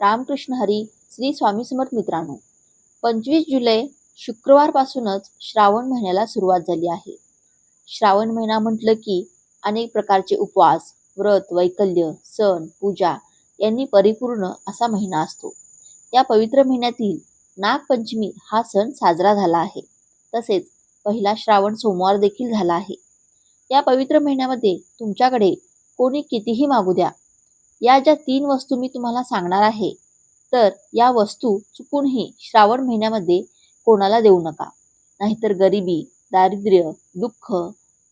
रामकृष्ण हरी श्री स्वामी समर्थ मित्रांनो पंचवीस जुलै शुक्रवारपासूनच श्रावण महिन्याला सुरुवात झाली आहे. श्रावण महिना म्हटलं की अनेक प्रकारचे उपवास व्रत वैकल्य सण पूजा यांनी परिपूर्ण असा महिना असतो. या पवित्र महिन्यातील नागपंचमी हा सण साजरा झाला आहे. तसेच पहिला श्रावण सोमवार देखील झाला आहे. या पवित्र महिन्यामध्ये तुमच्याकडे कोणी कितीही मागू द्या या ज्या तीन वस्तू मी तुम्हाला सांगणार आहे तर या वस्तू चुकूनही श्रावण महिन्यामध्ये कोणाला देऊ नका. नाहीतर गरिबी दारिद्र्य दुःख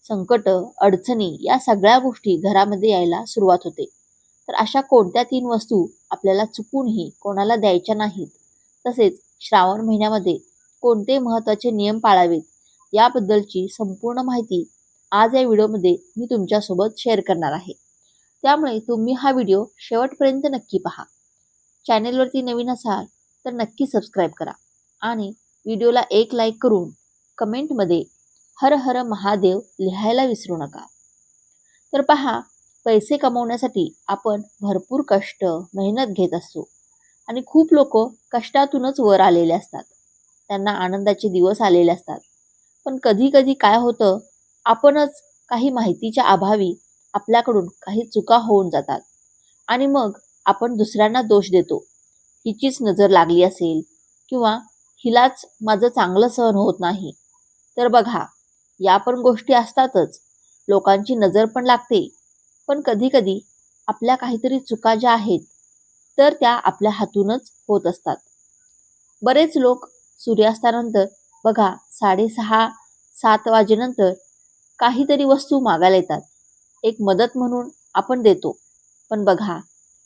संकट अडचणी या सगळ्या गोष्टी घरामध्ये यायला सुरुवात होते. तर अशा कोणत्या तीन वस्तू आपल्याला चुकूनही कोणाला द्यायच्या नाहीत तसेच श्रावण महिन्यामध्ये कोणते महत्त्वाचे नियम पाळावेत याबद्दलची संपूर्ण माहिती आज या व्हिडिओमध्ये मी तुमच्यासोबत शेअर करणार आहे. त्यामुळे तुम्ही हा व्हिडिओ शेवटपर्यंत नक्की पहा. चॅनेलवरती नवीन असाल तर नक्की सबस्क्राईब करा आणि व्हिडिओला एक लाईक करून कमेंटमध्ये हर हर महादेव लिहायला विसरू नका. तर पहा पैसे कमवण्यासाठी आपण भरपूर कष्ट मेहनत घेत असतो आणि खूप लोक कष्टातूनच वर आलेले असतात. त्यांना आनंदाचे दिवस आलेले असतात. पण कधी कधी काय होतं आपणच काही माहितीच्या अभावी आपल्याकडून काही चुका होऊन जातात. आणि मग आपण दुसऱ्यांना दोष देतो. हिचीच नजर लागली असेल किंवा हिलाच माझं चांगलं सहन होत नाही. तर बघा या पण गोष्टी असतातच. लोकांची नजर पण लागते. पण कधी कधी आपल्या काहीतरी चुका ज्या आहेत तर त्या आपल्या हातूनच होत असतात. बरेच लोक सूर्यास्तानंतर बघा साडेसहा सात वाजेनंतर काहीतरी वस्तू मागायला येतात. एक मदत म्हणून आपण देतो. पण बघा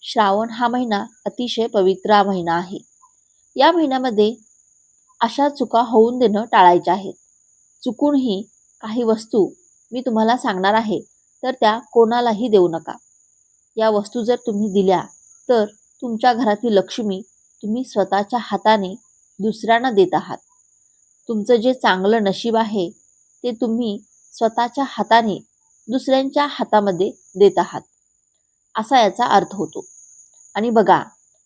श्रावण हा महिना अतिशय पवित्रा महिना आहे. या महिन्यामध्ये अशा चुका होऊन देणं टाळायच्या आहेत. चुकूनही काही वस्तू मी तुम्हाला सांगणार आहे तर त्या कोणालाही देऊ नका. या वस्तू जर तुम्ही दिल्या तर तुमच्या घरातील लक्ष्मी तुम्ही स्वतःच्या हाताने दुसऱ्यांना देत आहात. तुमचं जे चांगलं नशीब आहे ते तुम्ही स्वतःच्या हाताने दुसऱ्यांच्या हातामध्ये देत आहात. असा याचा अर्थ होतो. आणि बघा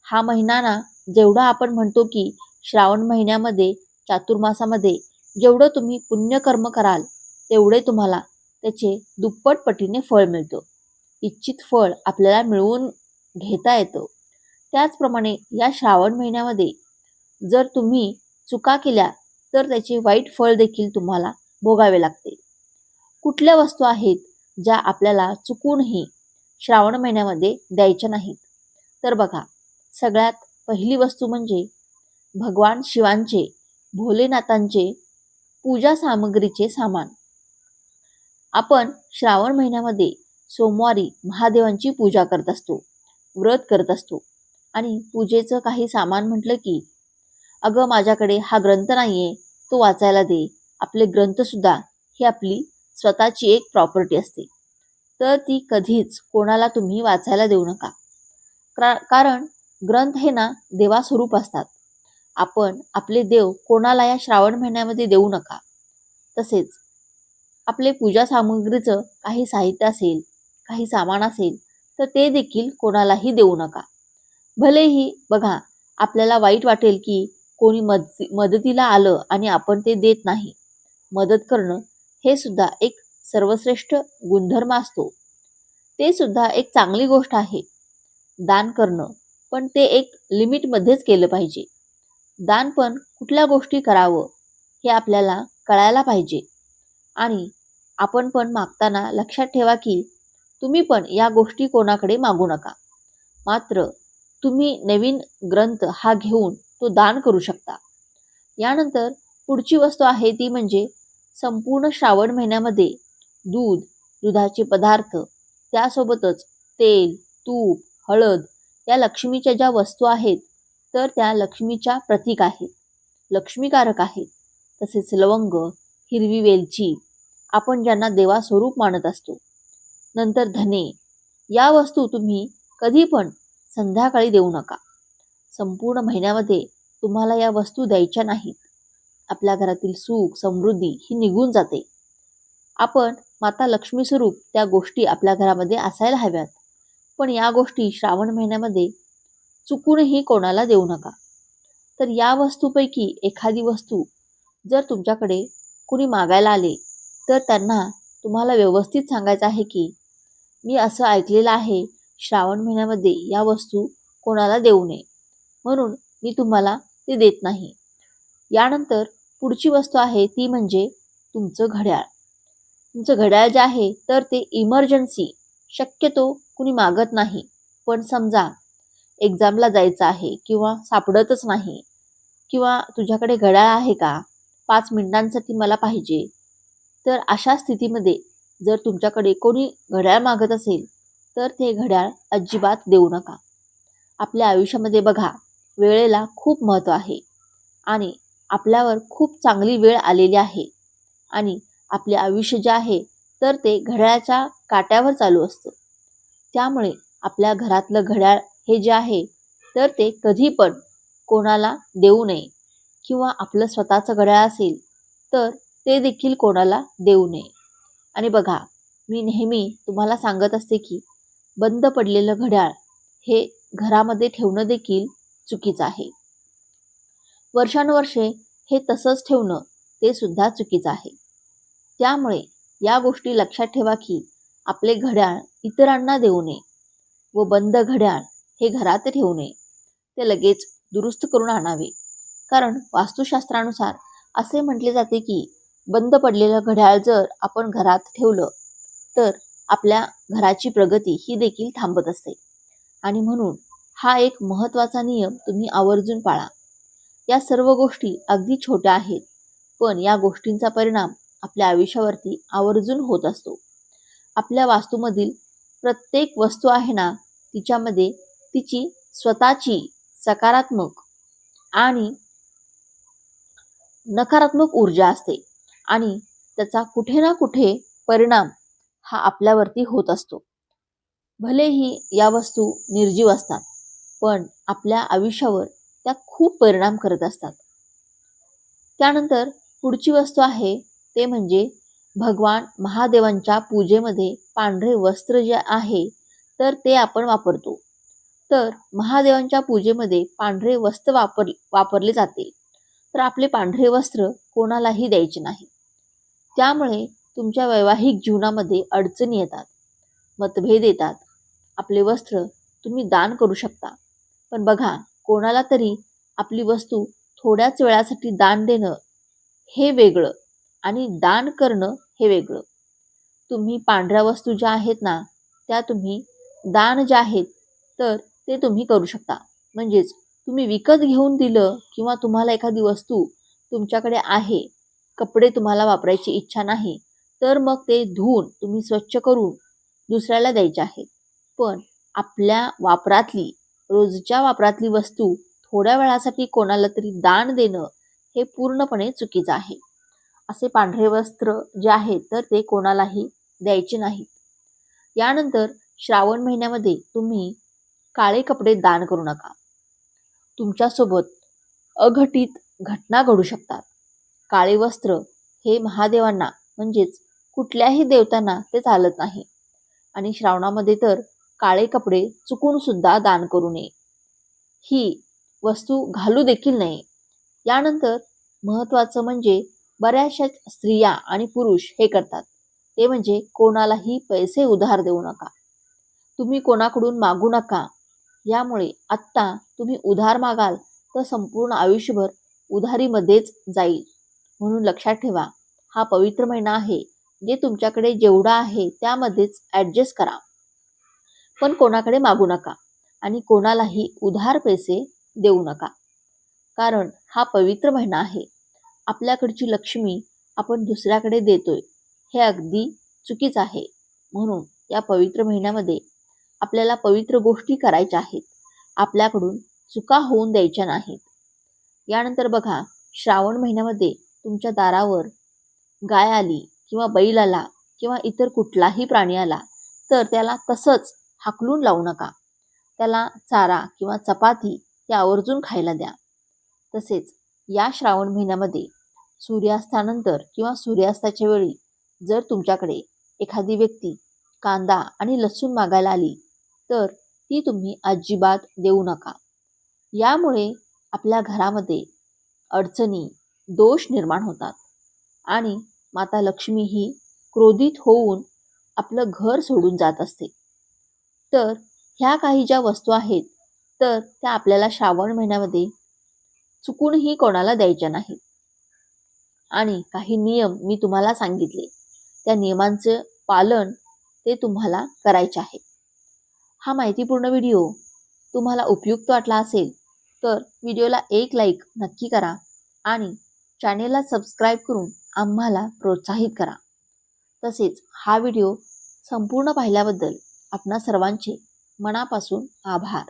हा महिना ना जेवढा आपण म्हणतो की श्रावण महिन्यामध्ये चातुर्मासामध्ये जेवढं तुम्ही पुण्यकर्म कराल तेवढे तुम्हाला त्याचे दुप्पट पटीने फळ मिळतं. इच्छित फळ आपल्याला मिळवून घेता येतं. त्याचप्रमाणे या श्रावण महिन्यामध्ये जर तुम्ही चुका केल्या तर त्याचे वाईट फळ देखील तुम्हाला भोगावे लागते. कुठल्या वस्तू आहेत ज्या आपल्याला चुकूनही श्रावण महिन्यामध्ये द्यायच्या नाहीत. तर बघा सगळ्यात पहिली वस्तू म्हणजे भगवान शिवांचे भोलेनाथांचे पूजा सामग्रीचे सामान. आपण श्रावण महिन्यामध्ये सोमवारी महादेवांची पूजा करत असतो व्रत करत असतो आणि पूजेचं काही सामान म्हटलं की अगं माझ्याकडे हा ग्रंथ नाहीये तो वाचायला दे. आपले ग्रंथसुद्धा ही आपली स्वतःची एक प्रॉपर्टी असते. तर ती कधीच कोणाला तुम्ही वाचायला देऊ नका. कारण ग्रंथ हे ना देवास्वरूप असतात. आपण आपले देव कोणाला या श्रावण महिन्यामध्ये देऊ नका. तसेच आपले पूजा सामग्रीचं काही साहित्य असेल काही सामान असेल तर ते देखील कोणालाही देऊ नका. भलेही बघा आपल्याला वाईट वाटेल की कोणी मद मदतीला आलं आणि आपण ते देत नाही. मदत करणं हे सुद्धा एक सर्वश्रेष्ठ गुणधर्म असतो. ते सुद्धा एक चांगली गोष्ट आहे. दान करणं पण ते एक लिमिटमध्येच केलं पाहिजे. दान पण कुठल्या गोष्टी करावं हे आपल्याला कळायला पाहिजे. आणि आपण पण मागताना लक्षात ठेवा की तुम्ही पण या गोष्टी कोणाकडे मागू नका. मात्र तुम्ही नवीन ग्रंथ हा घेऊन तो दान करू शकता. यानंतर पुढची वस्तू आहे ती म्हणजे संपूर्ण श्रावण महिन्यामध्ये दूध दुधाचे पदार्थ त्यासोबतच तेल तूप हळद या लक्ष्मीच्या ज्या वस्तू आहेत तर त्या लक्ष्मीच्या प्रतीक आहेत. लक्ष्मीकारक आहेत. तसेच लवंग हिरवी वेलची आपण ज्यांना देवास्वरूप मानत असतो. नंतर धने या वस्तू तुम्ही कधी पण संध्याकाळी देऊ नका. संपूर्ण महिन्यामध्ये तुम्हाला या वस्तू द्यायच्या नाहीत. आपल्या घरातील सुख समृद्धी ही निघून जाते. आपण माता लक्ष्मी स्वरूप त्या गोष्टी आपल्या घरामध्ये असायला हव्यात. पण या गोष्टी श्रावण महिन्यामध्ये चुकूनही कोणाला देऊ नका. तर या वस्तूपैकी एखादी वस्तू जर तुमच्याकडे कुणी मागायला आले तर त्यांना तुम्हाला व्यवस्थित सांगायचं आहे की मी असं ऐकलेलं आहे श्रावण महिन्यामध्ये या वस्तू कोणाला देऊ नये. म्हणून मी तुम्हाला ते देत नाही. यानंतर पुढची वस्तू आहे ती म्हणजे तुमचं घड्याळ. तुमचं घड्याळ जे आहे तर ते इमर्जन्सी शक्यतो कुणी मागत नाही. पण समजा एक्झामला जायचं आहे किंवा सापडतच नाही किंवा तुझ्याकडे घड्याळ आहे का पाच मिनिटांसाठी मला पाहिजे तर अशा स्थितीमध्ये जर तुमच्याकडे कोणी घड्याळ मागत असेल तर ते घड्याळ अजिबात देऊ नका. आपल्या आयुष्यामध्ये बघा वेळेला खूप महत्त्व आहे. आणि आपल्यावर खूप चांगली वेळ आलेली आहे. आणि आपले आयुष्य जे आहे तर ते घड्याळाच्या काट्यावर चालू असतं. त्यामुळे आपल्या घरातलं घड्याळ हे जे आहे तर ते कधी पण कोणाला देऊ नये. किंवा आपलं स्वतःचं घड्याळ असेल तर ते देखील कोणाला देऊ नये. आणि बघा मी नेहमी तुम्हाला सांगत असते की बंद पडलेलं घड्याळ हे घरामध्ये ठेवणं देखील चुकीचं आहे. वर्षानुवर्षे हे तसंच ठेवणं ते सुद्धा चुकीचं आहे. त्यामुळे या गोष्टी लक्षात ठेवा की आपले घड्याळ इतरांना देऊ नये व बंद घड्याळ हे घरात ठेवू नये. ते लगेच दुरुस्त करून आणावे. कारण वास्तुशास्त्रानुसार असे म्हटले जाते की बंद पडलेलं घड्याळ जर आपण घरात ठेवलं तर आपल्या घराची प्रगती ही देखील थांबत असते. आणि म्हणून हा एक महत्त्वाचा नियम तुम्ही आवर्जून पाळा. या सर्व गोष्टी अगदी छोट्या आहेत पण या गोष्टींचा परिणाम आपल्या आयुष्यावरती आवर्जून होत असतो. आपल्या वास्तूमधील प्रत्येक वस्तू आहे ना तिच्यामध्ये तिची स्वतःची सकारात्मक आणि नकारात्मक ऊर्जा असते आणि त्याचा कुठे ना कुठे परिणाम हा आपल्यावरती होत असतो. भलेही या वस्तू निर्जीव असतात पण आपल्या आयुष्यावर त्या खूप परिणाम करत असतात. त्यानंतर पुढची वस्तू आहे ते म्हणजे भगवान महादेवांच्या पूजेमध्ये पांढरे वस्त्र जे आहे तर ते आपण वापरतो. तर महादेवांच्या पूजेमध्ये पांढरे वस्त्र वापर वापरले जाते. तर आपले पांढरे वस्त्र कोणालाही द्यायचे नाही. त्यामुळे तुमच्या वैवाहिक जीवनामध्ये अडचणी येतात. मतभेद येतात. आपले वस्त्र तुम्ही दान करू शकता. पण बघा कोणाला तरी आपली वस्तू थोड्याच वेळासाठी दान देणं हे वेगळं आणि दान करणं हे वेगळं. तुम्ही पांढऱ्या वस्तू ज्या आहेत ना त्या तुम्ही दान ज्या आहेत तर ते तुम्ही करू शकता. म्हणजेच तुम्ही विकत घेऊन दिलं किंवा तुम्हाला एखादी वस्तू तुमच्याकडे आहे कपडे तुम्हाला वापरायची इच्छा नाही तर मग ते धुवून तुम्ही स्वच्छ करून दुसऱ्याला द्यायचे आहेत. पण आपल्या वापरातली रोजच्या वापरातली वस्तू थोड्या वेळासाठी कोणाला तरी दान देणं हे पूर्णपणे चुकीचं आहे. असे पांढरे वस्त्र जे आहेत तर ते कोणालाही द्यायचे नाहीत. यानंतर श्रावण महिन्यामध्ये तुम्ही काळे कपडे दान करू नका. तुमच्यासोबत अघटित घटना घडू शकतात. काळे वस्त्र हे महादेवांना म्हणजेच कुठल्याही देवतांना ते चालत नाही. आणि श्रावणामध्ये तर काळे कपडे चुकून सुद्धा दान करू नये. ही वस्तू घालू देखील नये. यानंतर महत्त्वाचं म्हणजे बऱ्याचशाच स्त्रिया आणि पुरुष हे करतात. ते म्हणजे कोणालाही पैसे उधार देऊ नका. तुम्ही कोणाकडून मागू नका. यामुळे आत्ता तुम्ही उधार मागाल तर संपूर्ण आयुष्यभर उधारीमध्येच जाईल. म्हणून लक्षात ठेवा हा पवित्र महिना आहे. जे तुमच्याकडे जेवढा आहे त्यामध्येच ॲडजस्ट करा. पण कोणाकडे मागू नका आणि कोणालाही उधार पैसे देऊ नका. कारण हा पवित्र महिना आहे. आपल्याकडची लक्ष्मी आपण दुसऱ्याकडे देतोय. हे अगदी चुकीच आहे. म्हणून या पवित्र महिन्यामध्ये आपल्याला पवित्र गोष्टी करायच्या आहेत. आपल्याकडून चुका होऊन द्यायच्या नाहीत. यानंतर बघा श्रावण महिन्यामध्ये तुमच्या दारावर गाय आली किंवा बैल आला किंवा इतर कुठलाही प्राणी आला तर त्याला तसंच हाकलून लावू नका. त्याला चारा किंवा चपाती ते आवर्जून खायला द्या. तसेच या श्रावण महिन्यामध्ये सूर्यास्तानंतर किंवा सूर्यास्ताच्या वेळी जर तुमच्याकडे एखादी व्यक्ती कांदा आणि लसूण मागायला आली तर ती तुम्ही अजिबात देऊ नका. यामुळे आपल्या घरामध्ये अडचणी दोष निर्माण होतात आणि माता लक्ष्मी ही क्रोधित होऊन आपलं घर सोडून जात असते. तर ह्या काही ज्या वस्तू आहेत तर त्या आपल्याला श्रावण महिन्यामध्ये चुकूनही कोणाला द्यायच्या नाहीत. आणि काही नियम मी तुम्हाला सांगितले. त्या नियमांचं पालन ते तुम्हाला करायचे आहे हा माहितीपूर्ण व्हिडिओ तुम्हाला उपयुक्त वाटला असेल तर व्हिडिओला एक लाईक नक्की करा आणि चॅनेलला सबस्क्राईब करून आम्हाला प्रोत्साहित करा. तसेच हा व्हिडिओ संपूर्ण पाहिल्याबद्दल आपणा सर्वांचे मनापासून आभार.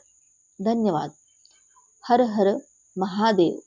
धन्यवाद. हर हर महादेव.